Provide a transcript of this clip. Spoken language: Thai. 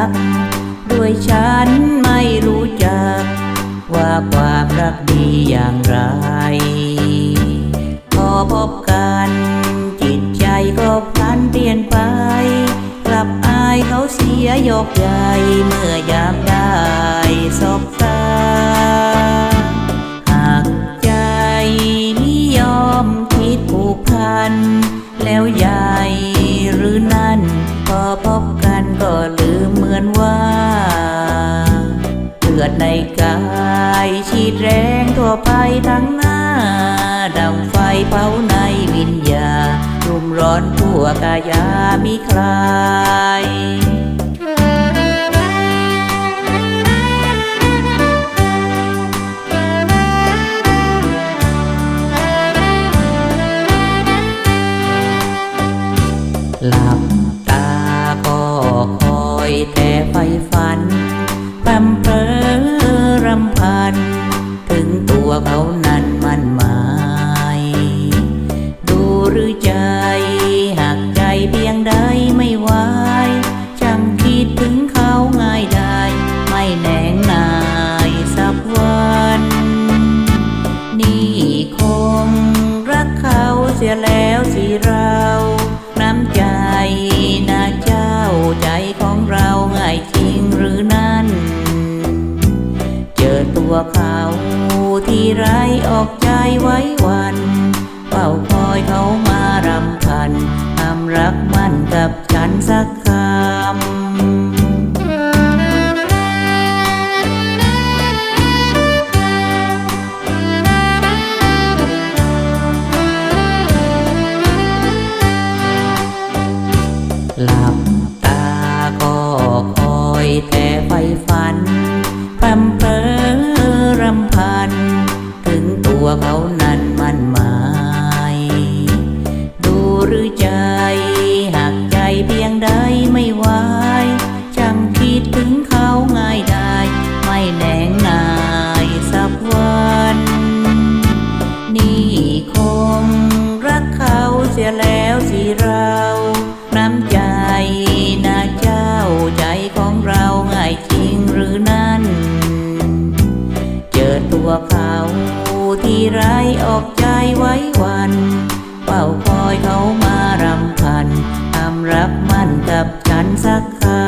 ักด้วยฉันไม่รู้จัก ว่าความรักดีอย่างไร พอพบกัน จิตใจก็พลันเปลี่ยนไป กลับอายเขาเสียยกใหญ่เมื่อยามได้สบตาหากใจนิยอมคิดผูกพัน แล้วให ในกายฉีดแรงทั่วไปทั้งหน้าดังไฟเผาในวิญญารุมร้อนทั่วกายามิคลายหลับตาก็คอยแต่ไฟฝัน นั้นหมาย ดูหรือใจหากใจเพียงใดไม่ไหวจังคิดถึงเขาง่ายได้ ไม่แหนงนายสักวัน นี่คงรักเขาเสียแล้วสิเรา น้ำใจนะเจ้าใจของเราง่ายจริงหรือนั่นเจอตัวเขาที่ไรออก ไว้วันเฝ้าคอยเขามารำพันทำรักมั่นกับฉันสักค นั้นมันหมายดูหรือใจหากใจเพียงใดไม่ไหวจังคิดถึงเขาง่ายได้ ไม่แหนงนายสักวัน นี่คงรักเขาเสียแล้ว ออกใจไว้วันเฝ้าคอยเขามารำพันทำรับมั่นกับฉันสักคำ